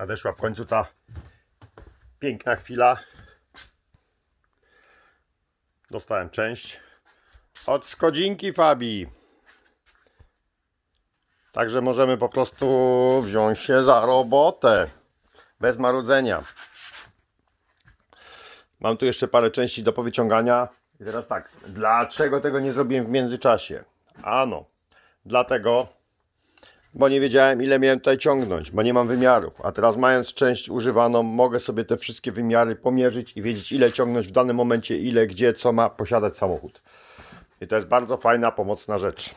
Nadeszła w końcu ta piękna chwila. Dostałem część od Skodzinki Fabi. Także możemy po prostu wziąć się za robotę. Bez marudzenia. Mam tu jeszcze parę części do powyciągania. I teraz tak, dlaczego tego nie zrobiłem w międzyczasie? Ano, dlatego, bo nie wiedziałem ile miałem tutaj ciągnąć, bo nie mam wymiarów. A teraz mając część używaną, mogę sobie te wszystkie wymiary pomierzyć i wiedzieć ile ciągnąć w danym momencie, ile, gdzie, co ma posiadać samochód. I to jest bardzo fajna, pomocna rzecz.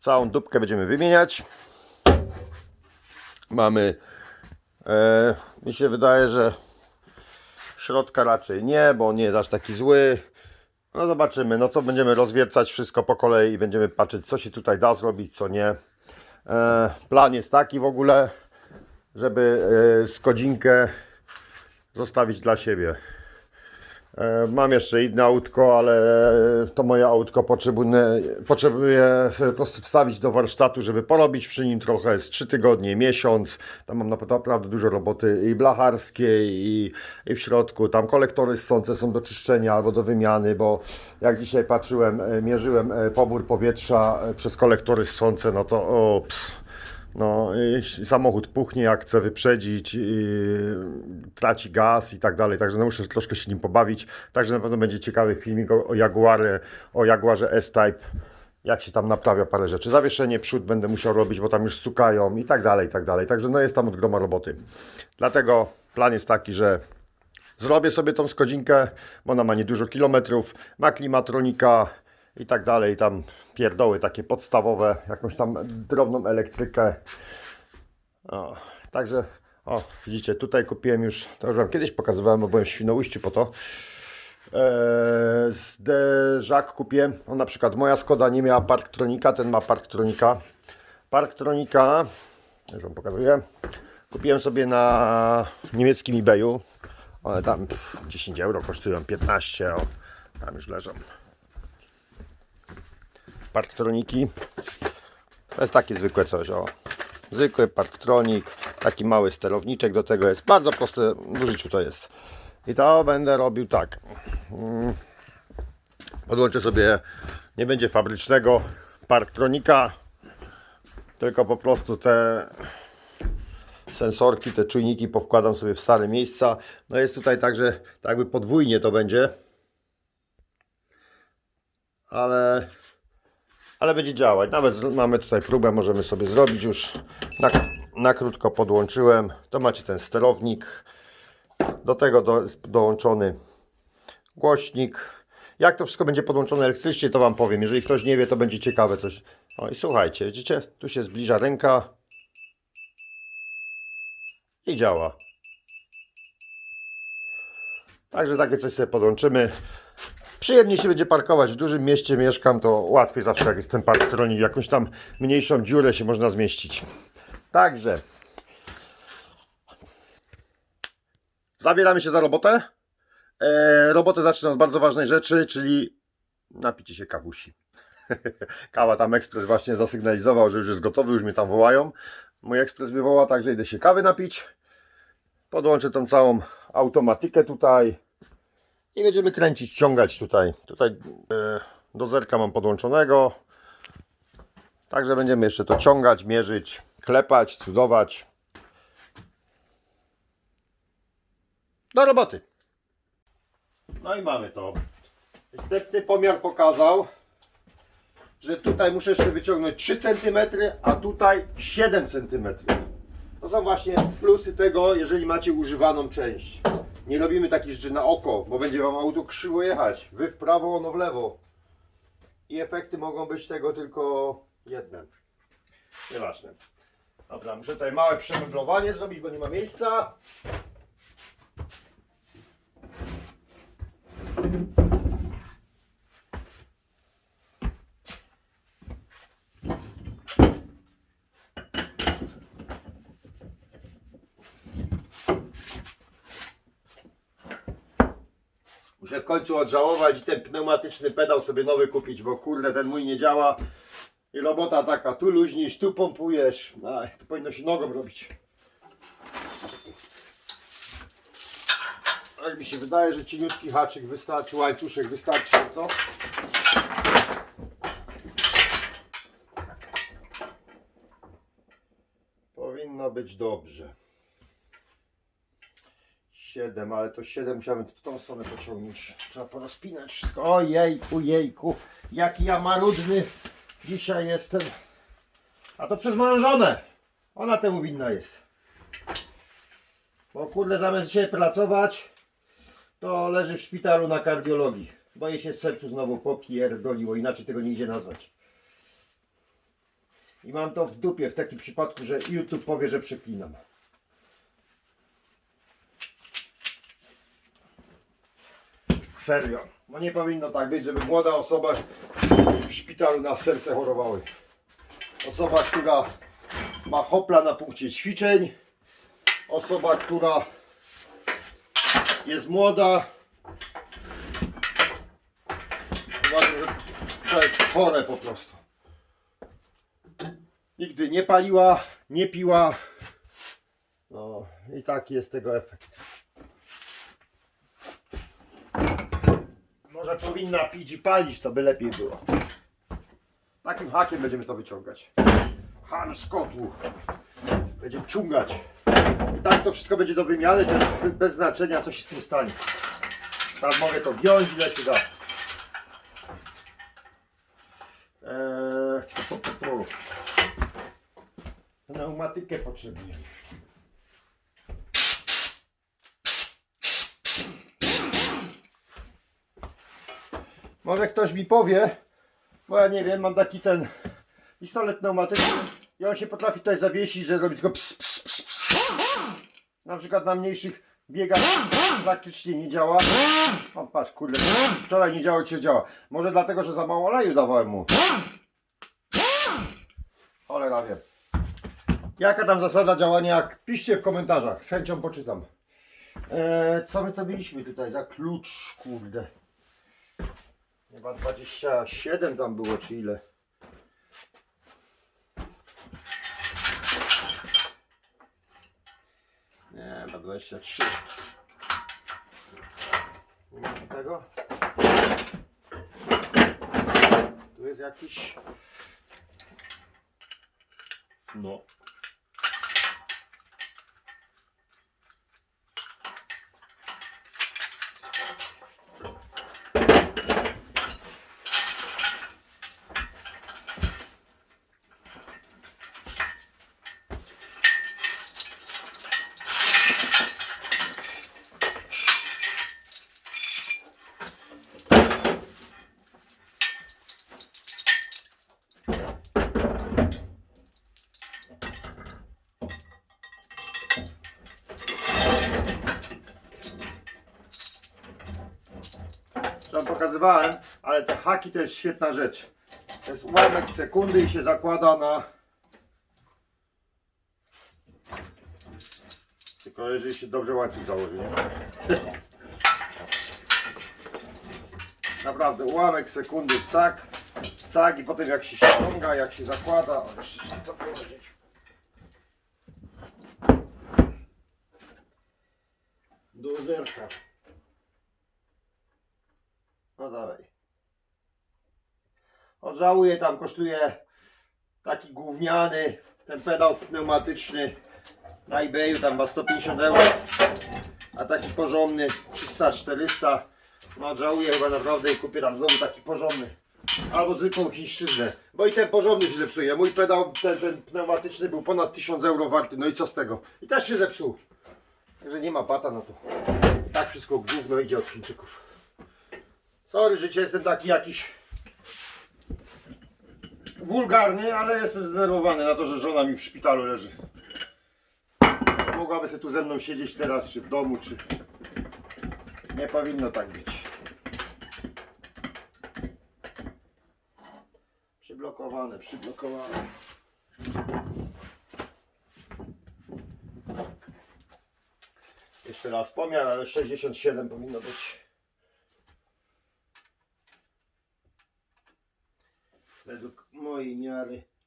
Całą dupkę będziemy wymieniać. Mamy, e, mi się wydaje, że środka raczej nie, bo nie jest aż taki zły. No zobaczymy, no co będziemy rozwiercać wszystko po kolei i będziemy patrzeć co się tutaj da zrobić, co nie. E, plan jest taki w ogóle, żeby e, skodzinkę zostawić dla siebie. E, Mam jeszcze inne autko, ale to moje autko potrzebuje, potrzebuję sobie po prostu wstawić do warsztatu, żeby porobić przy nim trochę. Jest 3 tygodnie, miesiąc. Tam mam nap- naprawdę dużo roboty i blacharskiej, i, i w środku. Tam kolektory ssące są do czyszczenia albo do wymiany, bo jak dzisiaj patrzyłem, e, mierzyłem e, pobór powietrza przez kolektory ssące, no to o. No, samochód puchnie, jak chce wyprzedzić, i traci gaz i tak dalej, także no muszę troszkę się nim pobawić. Także na pewno będzie ciekawy filmik o, o Jaguarze, o Jaguarze S-Type, jak się tam naprawia parę rzeczy. Zawieszenie przód będę musiał robić, bo tam już stukają i tak dalej, i tak dalej. Także no jest tam od groma roboty. Dlatego plan jest taki, że zrobię sobie tą skodzinkę, bo ona ma niedużo kilometrów, ma klimatronika i tak dalej, tam pierdoły takie podstawowe, jakąś tam drobną elektrykę. O, także, o, widzicie, tutaj kupiłem już, to już Wam kiedyś pokazywałem, bo byłem w Świnoujściu po to. Eee, zderzak kupiłem, o, na przykład moja Skoda nie miała Parktronika, ten ma Parktronika. Parktronika, już Wam pokazuję, kupiłem sobie na niemieckim eBayu. One tam pff, 10 euro kosztują, 15, o, tam już leżą. Parktroniki. To jest takie zwykłe coś, o. Zwykły parktronik, taki mały sterowniczek do tego jest. Bardzo proste w życiu to jest. I to będę robił tak. Mm. Podłączę sobie, nie będzie fabrycznego parktronika, tylko po prostu te sensorki, te czujniki powkładam sobie w stare miejsca. No jest tutaj także tak jakby podwójnie to będzie. Ale ale będzie działać. Nawet mamy tutaj próbę, możemy sobie zrobić już. Na, na krótko podłączyłem. To macie ten sterownik. Do tego do, dołączony głośnik. Jak to wszystko będzie podłączone elektrycznie, to Wam powiem. Jeżeli ktoś nie wie, to będzie ciekawe coś. O i słuchajcie, widzicie? Tu się zbliża ręka. I działa. Także takie coś sobie podłączymy. Przyjemnie się będzie parkować. W dużym mieście mieszkam, to łatwiej zawsze jak jest ten parktronik. Jakąś tam mniejszą dziurę się można zmieścić. Także zabieramy się za robotę. E, robotę zacznę od bardzo ważnej rzeczy, czyli napicie się kawusi. Kawa tam ekspres właśnie zasygnalizował, że już jest gotowy, już mnie tam wołają. Mój ekspres mnie woła, także idę się kawy napić. Podłączę tą całą automatykę tutaj i będziemy kręcić, ciągać tutaj. Tutaj e, do zerka mam podłączonego. Także będziemy jeszcze to ciągać, mierzyć, klepać, cudować. Do roboty. No i mamy to. Wstępny pomiar pokazał, że tutaj muszę jeszcze wyciągnąć 3 cm, a tutaj 7 cm. To są właśnie plusy tego, jeżeli macie używaną część. Nie robimy takich rzeczy na oko, bo będzie Wam auto krzywo jechać. Wy w prawo, ono w lewo. I efekty mogą być tego tylko jedne. Nieważne. Dobra, muszę tutaj małe przemeblowanie zrobić, bo nie ma miejsca. W końcu odżałować i ten pneumatyczny pedał sobie nowy kupić, bo kurde ten mój nie działa. I robota taka, tu luźnisz, tu pompujesz. Aj, to powinno się nogą robić. Ale mi się wydaje, że cieniutki haczyk wystarczy, łańcuszek wystarczy na to. Powinno być dobrze. 7, ale to 7 musiałem w tą stronę pociągnąć. Trzeba porozpinać wszystko. Ojejku, jejku, jaki ja marudny dzisiaj jestem. A to przez moją żonę. Ona temu winna jest. Bo kurde, zamiast dzisiaj pracować, to leży w szpitalu na kardiologii. Bo jej się w sercu znowu popierdoliło, inaczej tego nie idzie nazwać. I mam to w dupie w takim przypadku, że YouTube powie, że przeklinam. Serio. No nie powinno tak być, żeby młoda osoba w szpitalu na serce chorowały. Osoba, która ma hopla na punkcie ćwiczeń. Osoba, która jest młoda. Uważam, że to jest chore po prostu. Nigdy nie paliła, nie piła. No i taki jest tego efekt. Może powinna pić i palić, to by lepiej było. Takim hakiem będziemy to wyciągać. Han z kotłu. Będziemy ciągać. I tak to wszystko będzie do wymiany, to bez znaczenia co się z tym stanie. Teraz mogę to wziąć, ile się da. Eee. Pneumatykę potrzebujemy. Może ktoś mi powie, bo ja nie wiem, mam taki ten pistolet pneumatyczny i on się potrafi tutaj zawiesić, że robi tylko ps, ps, ps, ps. Na przykład na mniejszych biegach praktycznie nie działa. O patrz, kurde, wczoraj nie działo, dzisiaj działa. Może dlatego, że za mało oleju dawałem mu. Cholera wiem. Jaka tam zasada działania, piszcie w komentarzach, z chęcią poczytam. Eee, co my to mieliśmy tutaj za klucz, kurde. Chyba 27 tam było, czy ile? Nie, chyba 23. Nie ma tego? Tu jest jakiś... No. Co wam ale te haki to jest świetna rzecz. To jest ułamek sekundy i się zakłada na... Tylko jeżeli się dobrze łańcuch założy, nie? Naprawdę, ułamek sekundy, cak, cak i potem jak się ściąga, jak się zakłada, o, jeszcze to powiedzieć. Do zerka. No dalej. Odżałuję, tam kosztuje taki gówniany, ten pedał pneumatyczny na eBayu, tam ma 150 euro, a taki porządny 300-400. No żałuję chyba naprawdę i kupię tam znowu taki porządny. Albo zwykłą chińszczyznę, bo i ten porządny się zepsuje. Mój pedał, ten, ten pneumatyczny był ponad 1000 euro warty, no i co z tego? I też się zepsuł. Także nie ma bata na to. Tak wszystko gówno idzie od Chińczyków. Sorry, życie jestem taki jakiś wulgarny, ale jestem zdenerwowany na to, że żona mi w szpitalu leży. Mogłaby sobie tu ze mną siedzieć teraz, czy w domu, czy... Nie powinno tak być. Przyblokowane, przyblokowane. Jeszcze raz pomiar, ale 67 powinno być. Dale.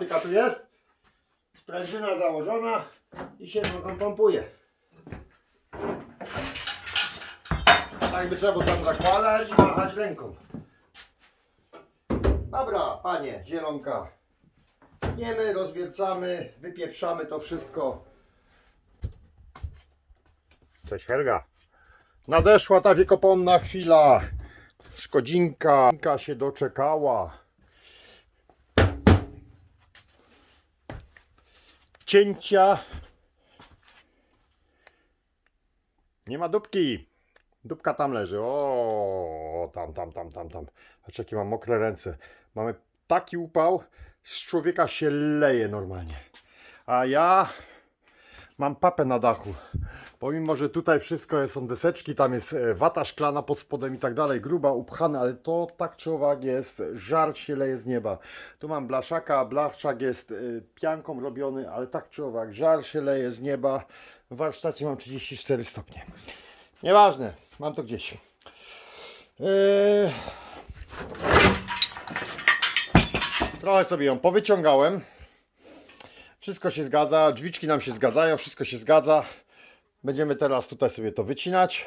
Automatyka tu jest? Sprężyna założona i się nogą pompuje. Tak by trzeba było tam zakładać i machać ręką. Dobra, panie, zielonka. Tniemy, rozwiercamy, wypieprzamy to wszystko. Cześć Helga. Nadeszła ta wiekopomna chwila. Szkodzinka się doczekała. Cięcia. Nie ma dupki. Dupka tam leży. O, tam, tam, tam, tam, tam. Patrz, jakie mam mokre ręce. Mamy taki upał, z człowieka się leje normalnie. A ja mam papę na dachu. Pomimo, że tutaj wszystko są deseczki, tam jest e, wata szklana pod spodem i tak dalej, gruba, upchana, ale to tak czy owak jest, żar się leje z nieba. Tu mam blaszaka, blaszak jest y, pianką robiony, ale tak czy owak, żar się leje z nieba. W warsztacie mam 34 stopnie. Nieważne, mam to gdzieś. Yy... Trochę sobie ją powyciągałem. Wszystko się zgadza, drzwiczki nam się zgadzają, wszystko się zgadza. Będziemy teraz tutaj sobie to wycinać.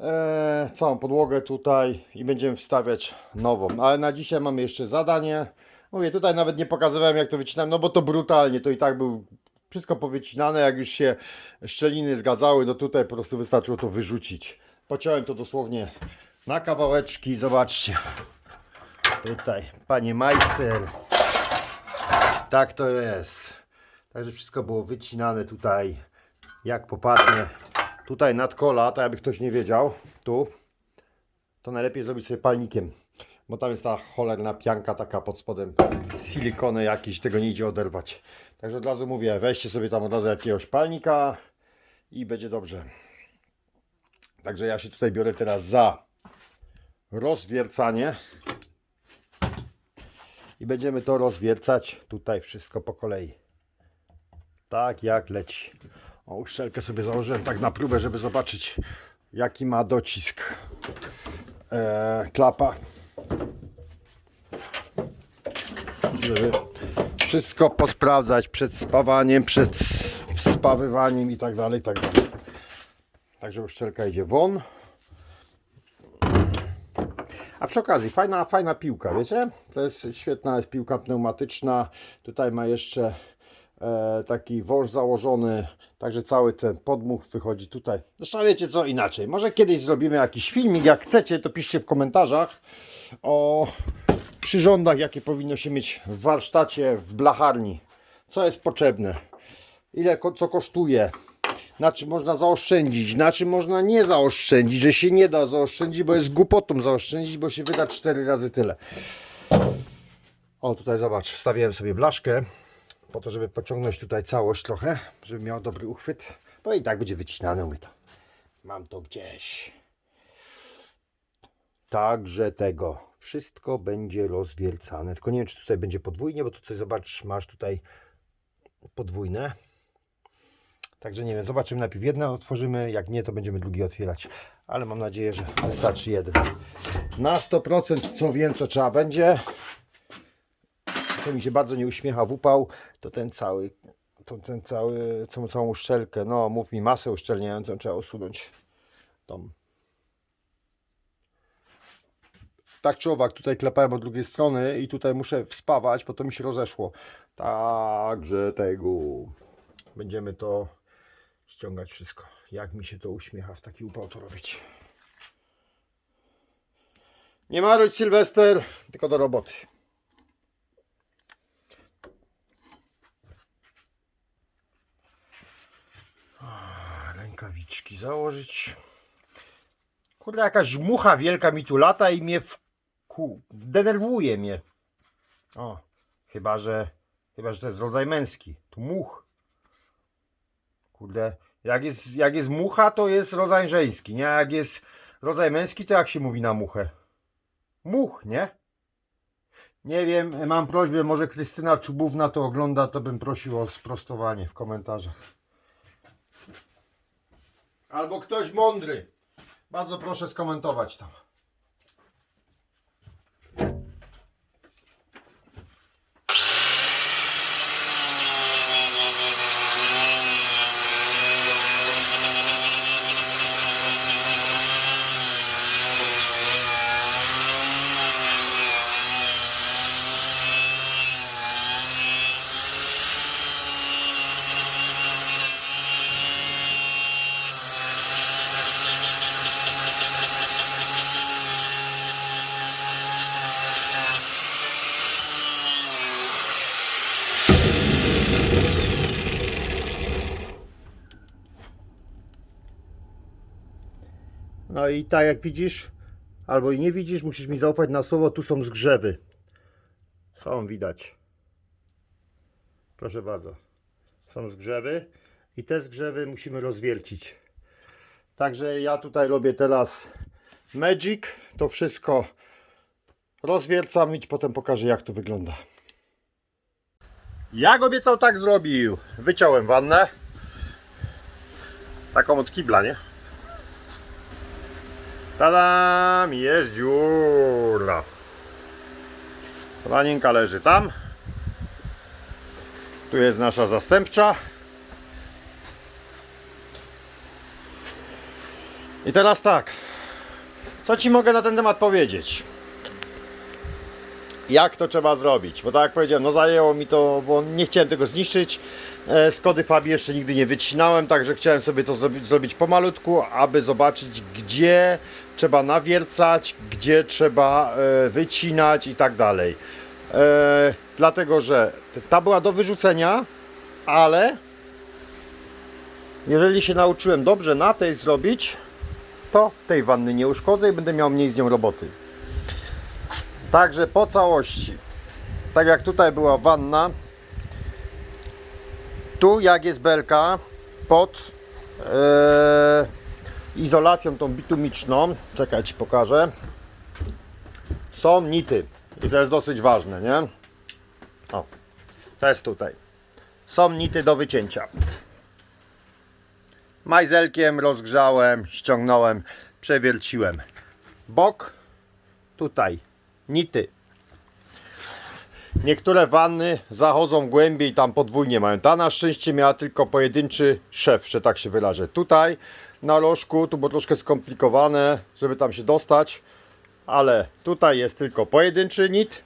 E, całą podłogę tutaj i będziemy wstawiać nową. Ale na dzisiaj mamy jeszcze zadanie. Mówię, tutaj nawet nie pokazywałem jak to wycinałem, no bo to brutalnie, to i tak był wszystko powycinane, jak już się szczeliny zgadzały, no tutaj po prostu wystarczyło to wyrzucić. Pociąłem to dosłownie na kawałeczki, zobaczcie. Tutaj, panie majster. Tak to jest. Także wszystko było wycinane tutaj, jak popadnie. Tutaj nad kola, tak jakby ktoś nie wiedział, tu, to najlepiej zrobić sobie palnikiem, bo tam jest ta cholerna pianka taka pod spodem, silikony jakiś, tego nie idzie oderwać. Także od razu mówię, weźcie sobie tam od razu jakiegoś palnika i będzie dobrze. Także ja się tutaj biorę teraz za rozwiercanie i będziemy to rozwiercać tutaj wszystko po kolei. Tak jak leci. O, uszczelkę sobie założyłem tak na próbę, żeby zobaczyć jaki ma docisk e, klapa. Żeby wszystko posprawdzać przed spawaniem, przed spawywaniem i tak dalej, i tak dalej. Także uszczelka idzie won. A przy okazji, fajna, fajna piłka, wiecie? To jest świetna piłka pneumatyczna. Tutaj ma jeszcze taki wąż założony, także cały ten podmuch wychodzi tutaj. Zresztą wiecie co inaczej. Może kiedyś zrobimy jakiś filmik, jak chcecie, to piszcie w komentarzach o przyrządach, jakie powinno się mieć w warsztacie, w blacharni. Co jest potrzebne, ile co kosztuje, na czym można zaoszczędzić, na czym można nie zaoszczędzić, że się nie da zaoszczędzić, bo jest głupotą zaoszczędzić, bo się wyda 4 razy tyle. O, tutaj zobacz, wstawiłem sobie blaszkę, po to, żeby pociągnąć tutaj całość trochę, żeby miał dobry uchwyt, bo i tak będzie wycinane, mówię to. Mam to gdzieś. Także tego. Wszystko będzie rozwiercane. Tylko nie wiem, czy tutaj będzie podwójnie, bo tutaj zobacz, masz tutaj podwójne. Także nie wiem, zobaczymy najpierw jedno otworzymy, jak nie to będziemy drugi otwierać. Ale mam nadzieję, że wystarczy jeden. Na 100% co wiem co trzeba będzie. Co mi się bardzo nie uśmiecha w upał, to ten cały, to ten cały, tą całą uszczelkę, no mów mi masę uszczelniającą trzeba usunąć. Tą. Tak czy owak, tutaj klepałem od drugiej strony i tutaj muszę wspawać, bo to mi się rozeszło. Także tego będziemy to ściągać wszystko. Jak mi się to uśmiecha w taki upał to robić. Nie marudź Sylwester, tylko do roboty. Rękawiczki założyć. Kurde, jakaś mucha wielka mi tu lata i mnie wku... denerwuje mnie. O, chyba, że chyba, że to jest rodzaj męski. Tu much. Kurde, jak jest, jak jest mucha, to jest rodzaj żeński, nie? Jak jest rodzaj męski, to jak się mówi na muchę? Much, nie? Nie wiem, mam prośbę, może Krystyna Czubówna to ogląda, to bym prosił o sprostowanie w komentarzach. Albo ktoś mądry. Bardzo proszę skomentować tam. I tak jak widzisz, albo i nie widzisz, musisz mi zaufać na słowo, tu są zgrzewy. Są widać. Proszę bardzo. Są zgrzewy i te zgrzewy musimy rozwiercić. Także ja tutaj robię teraz Magic. To wszystko rozwiercam i potem pokażę jak to wygląda. Jak obiecał, tak zrobił. Wyciąłem wannę. Taką od kibla, nie? Tadam! Jest dziura. Panienka leży tam. Tu jest nasza zastępcza. I teraz tak. Co Ci mogę na ten temat powiedzieć? Jak to trzeba zrobić? Bo tak jak powiedziałem, no zajęło mi to, bo nie chciałem tego zniszczyć. E, Z kody Fabii jeszcze nigdy nie wycinałem, także chciałem sobie to zrobić, zrobić pomalutku, aby zobaczyć gdzie trzeba nawiercać, gdzie trzeba e, wycinać i tak dalej. E, Dlatego, że ta była do wyrzucenia, ale jeżeli się nauczyłem dobrze na tej zrobić, to tej wanny nie uszkodzę i będę miał mniej z nią roboty. Także po całości, tak jak tutaj była wanna, tu jak jest belka pod e, izolacją tą bitumiczną, czekaj Ci pokażę, są nity i to jest dosyć ważne, nie? O, to jest tutaj. Są nity do wycięcia. Majzelkiem rozgrzałem, ściągnąłem, przewierciłem. Bok tutaj, nity. Niektóre wanny zachodzą głębiej, tam podwójnie mają. Ta na szczęście miała tylko pojedynczy szef, że tak się wyrażę. Tutaj na rożku, tu było troszkę skomplikowane, żeby tam się dostać, ale tutaj jest tylko pojedynczy nit.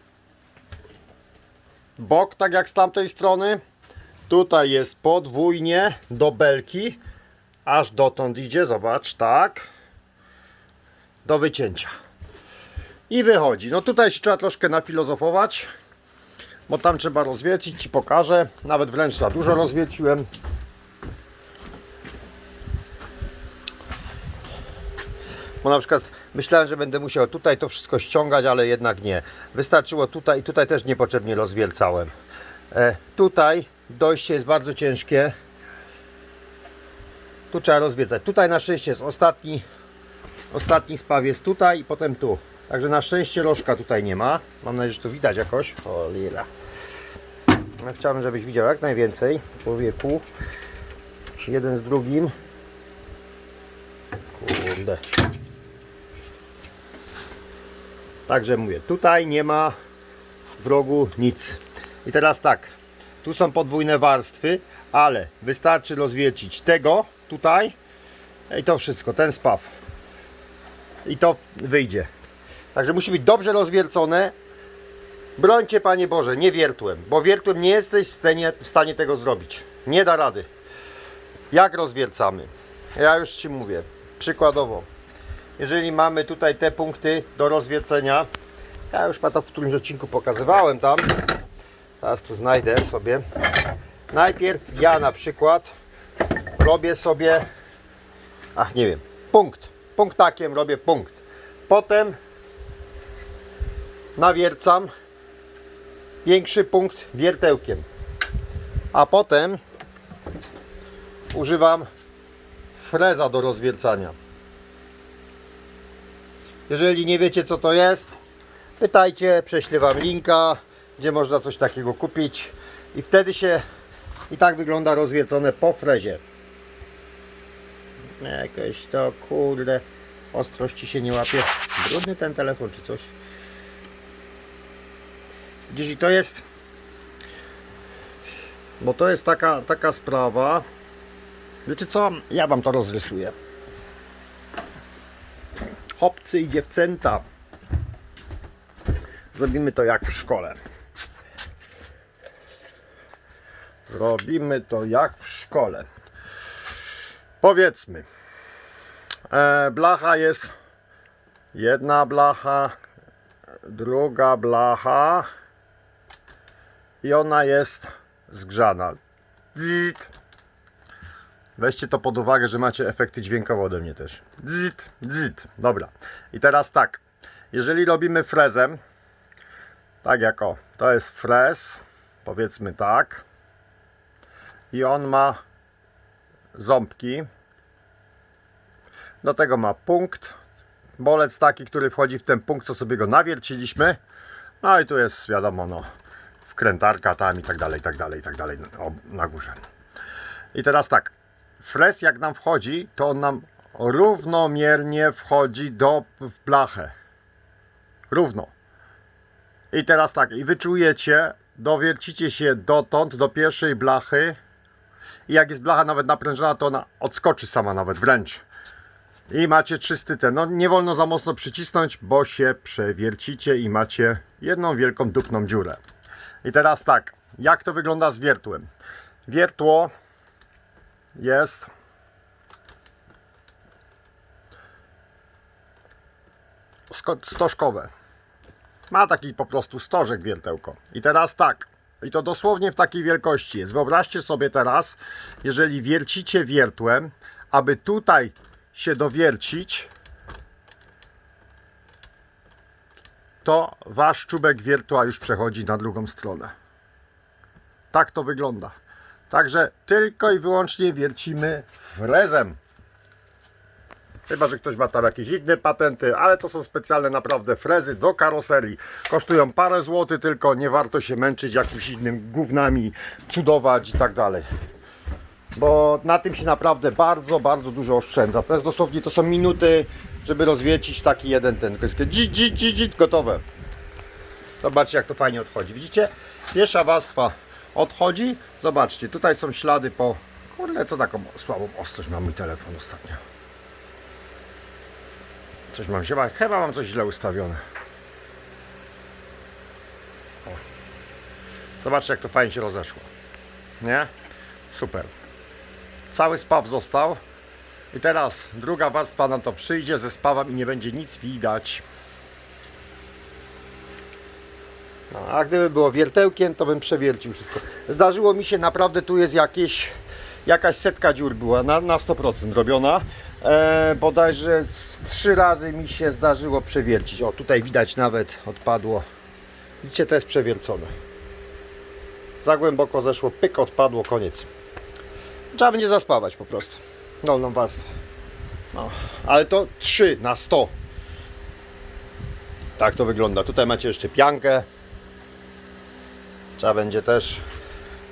Bok, tak jak z tamtej strony. Tutaj jest podwójnie do belki, aż dotąd idzie, zobacz, tak, do wycięcia. I wychodzi. No tutaj się trzeba troszkę nafilozofować, bo tam trzeba rozwiecić, Ci pokażę. Nawet wręcz za dużo rozwieciłem. Bo na przykład myślałem, że będę musiał tutaj to wszystko ściągać, ale jednak nie. Wystarczyło tutaj i tutaj też niepotrzebnie rozwiercałem. E, tutaj dojście jest bardzo ciężkie. Tu trzeba rozwiecać. Tutaj na szczęście jest ostatni, ostatni spaw jest tutaj i potem tu. Także na szczęście rożka tutaj nie ma. Mam nadzieję, że to widać jakoś. O lila. Ja chciałbym, żebyś widział jak najwięcej. Człowieku. Jeden z drugim. Kurde. Także mówię, tutaj nie ma w rogu nic. I teraz tak, tu są podwójne warstwy, ale wystarczy rozwiecić tego tutaj i to wszystko, ten spaw. I to wyjdzie. Także musi być dobrze rozwiercone. Brońcie Panie Boże, nie wiertłem, bo wiertłem nie jesteś w stanie, w stanie tego zrobić. Nie da rady. Jak rozwiercamy? Ja już Ci mówię. Przykładowo, jeżeli mamy tutaj te punkty do rozwiercenia, ja już to w którymś odcinku pokazywałem tam. Teraz tu znajdę sobie. Najpierw ja na przykład robię sobie, ach nie wiem, punkt. Punktakiem robię punkt. Potem nawiercam większy punkt wiertełkiem. A potem używam freza do rozwiercania. Jeżeli nie wiecie co to jest, pytajcie, prześlę Wam linka, gdzie można coś takiego kupić i wtedy się i tak wygląda rozwiecone po frezie. Jakoś to kurde ostrości się nie łapie. Brudny ten telefon czy coś. Gdzieś i to jest bo to jest taka, taka sprawa Wiecie co? Ja Wam to rozrysuję. Chłopcy i dziewczęta. Zrobimy to jak w szkole. Zrobimy to jak w szkole. Powiedzmy, e, blacha jest jedna blacha, druga blacha i ona jest zgrzana. Dzit. Weźcie to pod uwagę, że macie efekty dźwiękowe ode mnie też. Dzit, dzit. Dobra. I teraz tak. Jeżeli robimy frezem, tak jako, to jest frez, powiedzmy tak. I on ma ząbki. Do tego ma punkt. Bolec taki, który wchodzi w ten punkt, co sobie go nawierciliśmy. No i tu jest, wiadomo, no, wkrętarka tam i tak dalej, i tak dalej, i tak dalej, na górze. I teraz tak, Fres jak nam wchodzi, to on nam równomiernie wchodzi do w blachę. Równo. I teraz tak, i wyczujecie, dowiercicie się dotąd, do pierwszej blachy. I jak jest blacha nawet naprężona, to ona odskoczy sama nawet wręcz. I macie czysty ten. No nie wolno za mocno przycisnąć, bo się przewiercicie i macie jedną wielką dupną dziurę. I teraz tak, jak to wygląda z wiertłem? Wiertło jest stożkowe. Ma taki po prostu stożek wiertełko. I teraz tak, i to dosłownie w takiej wielkości jest. Wyobraźcie sobie teraz, jeżeli wiercicie wiertłem, aby tutaj się dowiercić, to wasz czubek wiertła już przechodzi na drugą stronę. Tak to wygląda. Także tylko i wyłącznie wiercimy frezem. Chyba, że ktoś ma tam jakieś inne patenty, ale to są specjalne naprawdę frezy do karoserii. Kosztują parę złotych, tylko nie warto się męczyć jakimiś innymi gównami, cudować i tak dalej. Bo na tym się naprawdę bardzo, bardzo dużo oszczędza. To jest dosłownie, to są minuty, żeby rozwiecić taki jeden ten. To jest dzit, dzit, gotowe. Zobaczcie jak to fajnie odchodzi. Widzicie? Pierwsza warstwa odchodzi. Zobaczcie, tutaj są ślady po... Kurde, co taką słabą ostrość ma mój telefon ostatnio. Coś mam się... Chyba mam coś źle ustawione. Zobaczcie jak to fajnie się rozeszło. Nie? Super. Cały spaw został. I teraz druga warstwa na to przyjdzie ze spawem i nie będzie nic widać. No, a gdyby było wiertełkiem, to bym przewiercił wszystko. Zdarzyło mi się, naprawdę tu jest jakieś, jakaś setka dziur była na, na 100% robiona. E, bodajże trzy razy mi się zdarzyło przewiercić. O, tutaj widać nawet odpadło. Widzicie, to jest przewiercone. Za głęboko zeszło, pyk, odpadło, koniec. Trzeba będzie zaspawać po prostu. Dolną warstwę. No, ale to 3 na 100. Tak to wygląda. Tutaj macie jeszcze piankę. Trzeba będzie też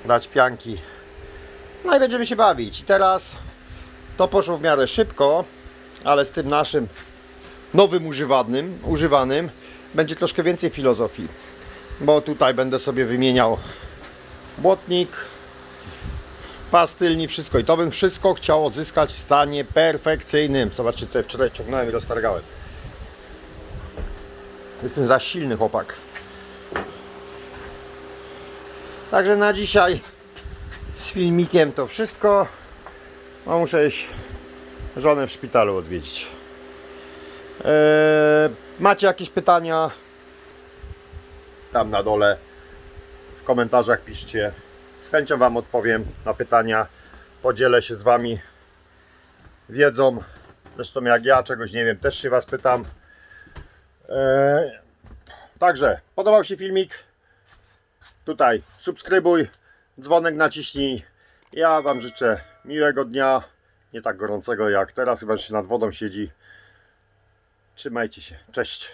dać pianki. No i będziemy się bawić. I teraz to poszło w miarę szybko, ale z tym naszym nowym używanym, używanym będzie troszkę więcej filozofii. Bo tutaj będę sobie wymieniał błotnik, pastylni, wszystko. I to bym wszystko chciał odzyskać w stanie perfekcyjnym. Zobaczcie, tutaj wczoraj ciągnąłem i roztargałem. Jestem za silny chłopak. Także na dzisiaj z filmikiem to wszystko. No, muszę iść żonę w szpitalu odwiedzić. Eee, macie jakieś pytania? Tam na dole w komentarzach piszcie. Z chęcią Wam odpowiem na pytania. Podzielę się z Wami wiedzą. Zresztą jak ja czegoś nie wiem, też się Was pytam. Eee, także, podobał się filmik? Tutaj subskrybuj, dzwonek naciśnij. Ja Wam życzę miłego dnia. Nie tak gorącego jak teraz, chyba że się nad wodą siedzi. Trzymajcie się. Cześć.